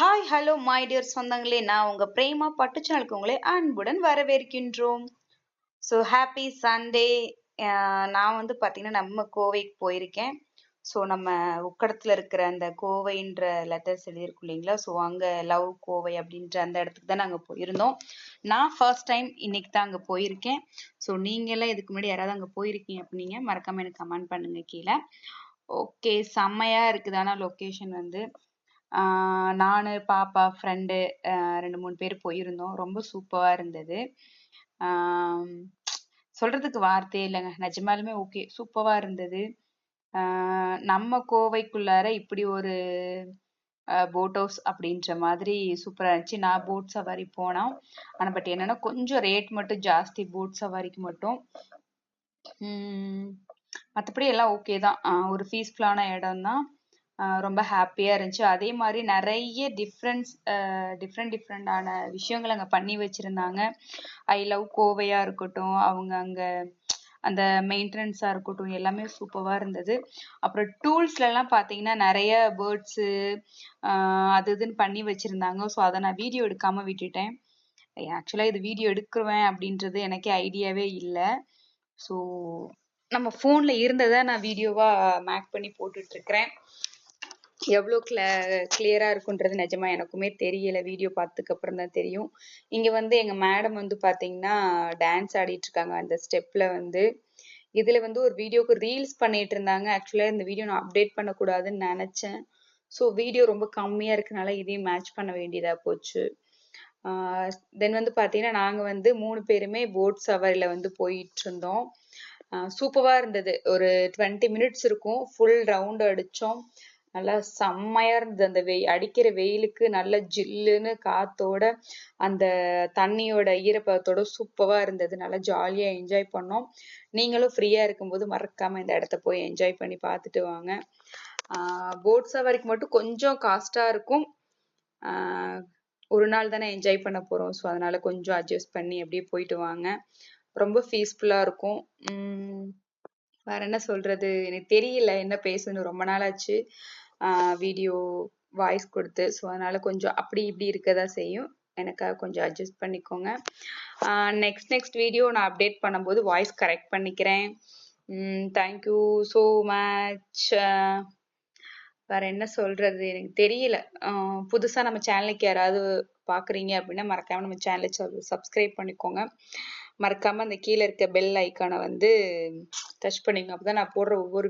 Hi hello my dear சொந்தங்களே நான் உங்கள் பிரேமா பட்டு சேனலுக்கு உங்களே அன்புடன் வரவேற்கின்றோம். ஸோ ஹாப்பி சண்டே நான் வந்து பார்த்தீங்கன்னா நம்ம கோவைக்கு போயிருக்கேன். ஸோ நம்ம உக்கடத்தில் இருக்கிற அந்த கோவைன்ற லெட்டர்ஸ் எழுதியிருக்கும் இல்லைங்களா? ஸோ அங்கே லவ் கோவை அப்படின்ற அந்த இடத்துக்கு தான் நாங்கள் போயிருந்தோம். நான் ஃபர்ஸ்ட் டைம் இன்னைக்கு தான் அங்கே போயிருக்கேன். ஸோ நீங்களாம் இதுக்கு முன்னாடி யாராவது அங்கே போயிருக்கீங்க அப்படின்னீங்க மறக்காமல் எனக்கு கமெண்ட் பண்ணுங்க கீழே. ஓகே செம்மையாக இருக்குதானா லொக்கேஷன் வந்து நான் பாப்பா ஃப்ரெண்டு ரெண்டு மூணு பேர் போயிருந்தோம். ரொம்ப சூப்பராக இருந்தது. சொல்கிறதுக்கு சொல்றதுக்கு வார்த்தையே இல்லைங்க. நிஜமாலுமே ஓகே. சூப்பராக இருந்தது. நம்ம கோவைக்குள்ளார இப்படி ஒரு போட் ஹவுஸ் அப்படின்ற மாதிரி சூப்பராக இருந்துச்சு. நான் போட் சவாரி போனோம். ஆனால் பட் என்னென்னா கொஞ்சம் ரேட் மட்டும் ஜாஸ்தி. போட் சவாரிக்கு மட்டும். மற்றபடி எல்லாம் ஓகே தான். ஒரு பீஸ்ஃபுல்லான இடம் தான் ரொம்ப ஹாப்பியாக இருந்துச்சு. அதே மாதிரி நிறைய டிஃப்ரெண்ட்ஸ் டிஃப்ரெண்ட் டிஃப்ரெண்டான விஷயங்கள் அங்கே பண்ணி வச்சுருந்தாங்க. ஐ லவ் கோவையாக இருக்கட்டும் அவங்க அங்கே அந்த மெயின்டெனன்ஸாக இருக்கட்டும் எல்லாமே சூப்பராக இருந்தது. அப்புறம் டூல்ஸ்லலாம் பார்த்தீங்கன்னா நிறைய பேர்ட்ஸு அது இதுன்னு பண்ணி வச்சுருந்தாங்க. ஸோ அதை நான் வீடியோ எடுக்காமல் விட்டுட்டேன். ஆக்சுவலாக இது வீடியோ எடுக்குவேன் அப்படின்றது எனக்கே ஐடியாவே இல்லை. ஸோ நம்ம ஃபோனில் இருந்ததை நான் வீடியோவாக மேக் பண்ணி போட்டுட்ருக்கிறேன் எவ்வளோ கிள கிளியராக இருக்குன்றது நிஜமா எனக்குமே தெரியல. வீடியோ பார்த்ததுக்கு அப்புறம் தான் தெரியும். இங்கே வந்து எங்கள் மேடம் வந்து பார்த்தீங்கன்னா டான்ஸ் ஆடிட்டு இருக்காங்க. அந்த ஸ்டெப்பில் வந்து இதில் வந்து ஒரு வீடியோக்கு ரீல்ஸ் பண்ணிட்டு இருந்தாங்க. ஆக்சுவலாக இந்த வீடியோ நான் அப்டேட் பண்ணக்கூடாதுன்னு நினச்சேன். ஸோ வீடியோ ரொம்ப கம்மியாக இருக்கனால இதையும் மேட்ச் பண்ண வேண்டியதாக போச்சு. தென் வந்து பார்த்தீங்கன்னா நாங்கள் வந்து மூணு பேருமே போட் சவாரியில் வந்து போயிட்டு இருந்தோம். சூப்பராக இருந்தது. ஒரு டுவெண்ட்டி மினிட்ஸ் இருக்கும். ஃபுல் ரவுண்ட் அடித்தோம் நல்லா செம்மையா இருந்தது அந்த வெய் அடிக்கிற வெயிலுக்கு நல்ல ஜில்லுன்னு காத்தோட அந்த தண்ணியோட ஈரப்பதத்தோட சூப்பரா இருந்தது. நல்லா ஜாலியா என்ஜாய் பண்ணோம். நீங்களும் ஃப்ரீயா இருக்கும்போது மறக்காம இந்த இடத்த போய் என்ஜாய் பண்ணி பார்த்துட்டு வாங்க. போட் சவாரிக்கு மட்டும் கொஞ்சம் காஸ்டா இருக்கும். ஒரு நாள் தானே என்ஜாய் பண்ண போறோம். ஸோ அதனால கொஞ்சம் அட்ஜஸ்ட் பண்ணி அப்படியே போயிட்டு வாங்க. ரொம்ப பீஸ்ஃபுல்லா இருக்கும். வேற என்ன சொல்றது? எனக்கு தெரியல என்ன பேசணும். ரொம்ப நாள் ஆச்சு வீடியோ வாய்ஸ் கொடுத்து. ஸோ அதனால கொஞ்சம் அப்படி இப்படி இருக்கதா செய்யும். எனக்காக கொஞ்சம் அட்ஜஸ்ட் பண்ணிக்கோங்க. நெக்ஸ்ட் நெக்ஸ்ட் வீடியோ நான் அப்டேட் பண்ணும்போது வாய்ஸ் கரெக்ட் பண்ணிக்கிறேன். தேங்க்யூ ஸோ மச் வேற என்ன சொல்றது? எனக்கு தெரியல. புதுசாக நம்ம சேனலுக்கு யாராவது பார்க்குறீங்க அப்படின்னா மறக்காமல் நம்ம சேனலை சப்ஸ்கிரைப் பண்ணிக்கோங்க. மறக்காமல் அந்த கீழே இருக்க பெல் ஐக்கானை வந்து டச் பண்ணிங்க. அப்போ தான் நான் போடுற ஒவ்வொரு